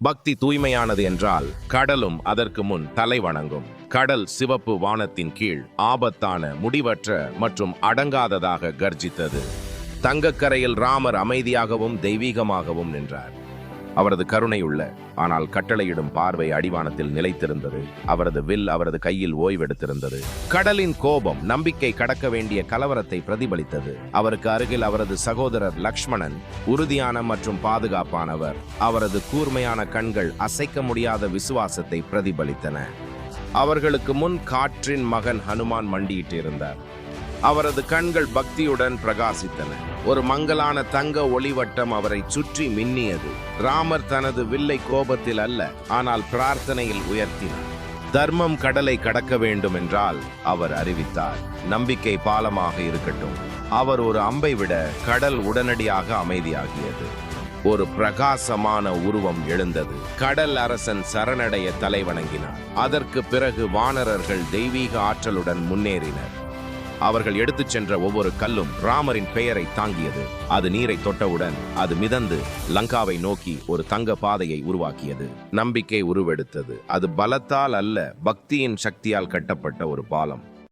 பக்தி தூய்மையானது என்றால் கடலும் அதற்கு முன் தலை வணங்கும். கடல் சிவப்பு வானத்தின் கீழ் ஆபத்தான முடிவற்ற மற்றும் அடங்காததாக கர்ஜித்தது. தங்கக்கரையில் ராமர் அமைதியாகவும் தெய்வீகமாகவும் நின்றார். அவரது கருணையுள்ள ஆனால் கட்டளையிடும் பார்வை அடிவானத்தில் நிலைத்திருந்தது. அவரது வில் அவரது கையில் ஓய்வெடுத்திருந்தது. கடலின் கோபம் நம்பிக்கை கடக்க வேண்டிய கலவரத்தை பிரதிபலித்தது. அவருக்கு அருகில் அவரது சகோதரர் லக்ஷ்மணன் உறுதியான மற்றும் பாதுகாப்பானவர். அவரது கூர்மையான கண்கள் அசைக்க முடியாத விசுவாசத்தை பிரதிபலித்தன. அவர்களுக்கு முன் காற்றின் மகன் ஹனுமான் மண்டியிட்டிருந்தார். அவரது கண்கள் பக்தியுடன் பிரகாசித்தன. ஒரு மங்கலான தங்க ஒளிவட்டம் அவரை சுற்றி மின்னியது. ராமர் தனது வில்லை கோபத்தில் அல்ல ஆனால் பிரார்த்தனையில் உயர்த்தினார். தர்மம் கடலை கடக்க வேண்டும் என்றால் அவர் அறிவித்தார். நம்பிக்கை பாலமாக இருக்கட்டும். அவர் ஒரு அம்பை விட கடல் உடனடியாக அமைதியாகியது. ஒரு பிரகாசமான உருவம் எழுந்தது. கடல் அரசன் சரணடைய தலைவணங்கினார். அதற்கு பிறகு வானரர்கள் தெய்வீக ஆற்றலுடன் முன்னேறினர். அவர்கள் எடுத்துச் சென்ற ஒவ்வொரு கல்லும் ராமரின் பெயரை தாங்கியது. அது நீரை தொட்டவுடன் அது மிதந்து லங்காவை நோக்கி ஒரு தங்க பாதையை உருவாக்கியது. நம்பிக்கை உருவெடுத்தது. அது பலத்தால் அல்ல பக்தியின் சக்தியால் கட்டப்பட்ட ஒரு பாலம்.